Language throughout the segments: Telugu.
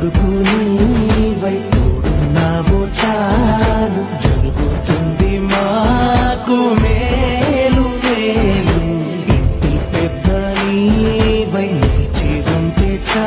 కొడుకు నీవై తోడున్నావు చాలు. జరుగుతుంది మాకు మేలు మేలు. ఇంటి పెద్ద నీవై జీవం తెచ్చా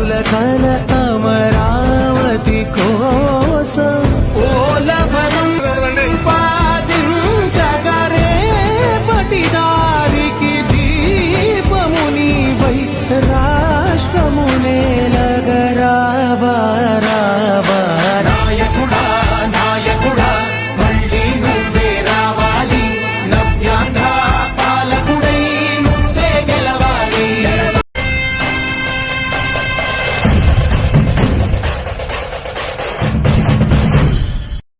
కల అమరావతి కో